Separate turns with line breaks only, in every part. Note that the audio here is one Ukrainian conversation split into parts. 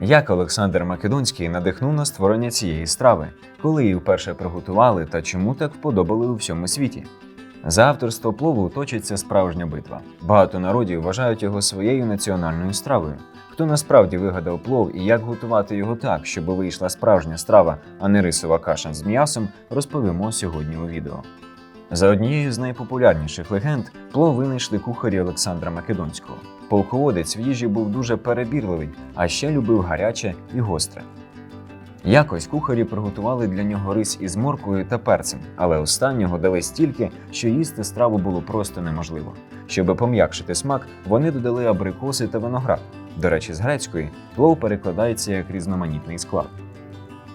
Як Олександр Македонський надихнув на створення цієї страви, коли її вперше приготували та чому так вподобали у всьому світі? За авторство плову точиться справжня битва. Багато народів вважають його своєю національною стравою. Хто насправді вигадав плов і як готувати його так, щоб вийшла справжня страва, а не рисова каша з м'ясом, розповімо сьогодні у відео. За однією з найпопулярніших легенд, плов винайшли кухарі Олександра Македонського. Полководець в їжі був дуже перебірливий, а ще любив гаряче і гостре. Якось кухарі приготували для нього рис із морквою та перцем, але останнього дали стільки, що їсти страву було просто неможливо. Щоб пом'якшити смак, вони додали абрикоси та виноград. До речі, з грецької плов перекладається як різноманітний склад.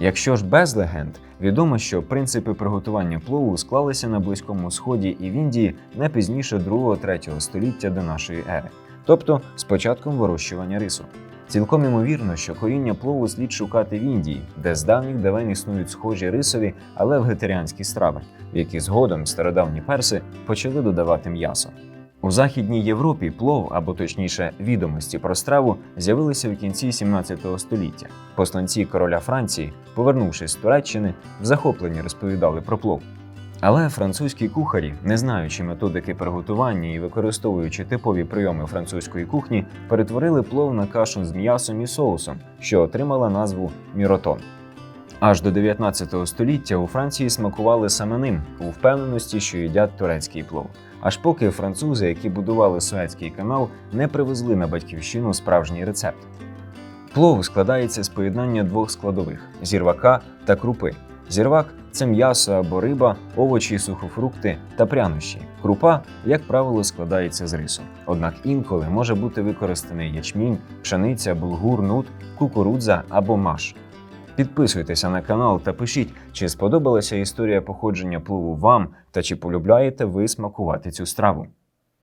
Якщо ж без легенд, відомо, що принципи приготування плову склалися на Близькому Сході і в Індії не пізніше 2-3 століття до нашої ери, тобто з початком вирощування рису. Цілком імовірно, що коріння плову слід шукати в Індії, де з давніх давен існують схожі рисові, але вегетаріанські страви, в які згодом стародавні перси почали додавати м'ясо. У Західній Європі плов, або точніше відомості про страву, з'явилися в кінці 17 століття. Посланці короля Франції, повернувшись з Туреччини, в захопленні розповідали про плов. Але французькі кухарі, не знаючи методики приготування і використовуючи типові прийоми французької кухні, перетворили плов на кашу з м'ясом і соусом, що отримала назву міротон. Аж до 19 століття у Франції смакували саме ним у впевненості, що їдять турецький плов. Аж поки французи, які будували Суецький канал, не привезли на батьківщину справжній рецепт. Плов складається з поєднання двох складових зірвака та крупи. Зірвак це м'ясо або риба, овочі, сухофрукти та прянощі. Крупа, як правило, складається з рису. Однак інколи може бути використаний ячмінь, пшениця, булгур, нут, кукурудза або маш. Підписуйтеся на канал та пишіть, чи сподобалася історія походження плову вам та чи полюбляєте ви смакувати цю страву.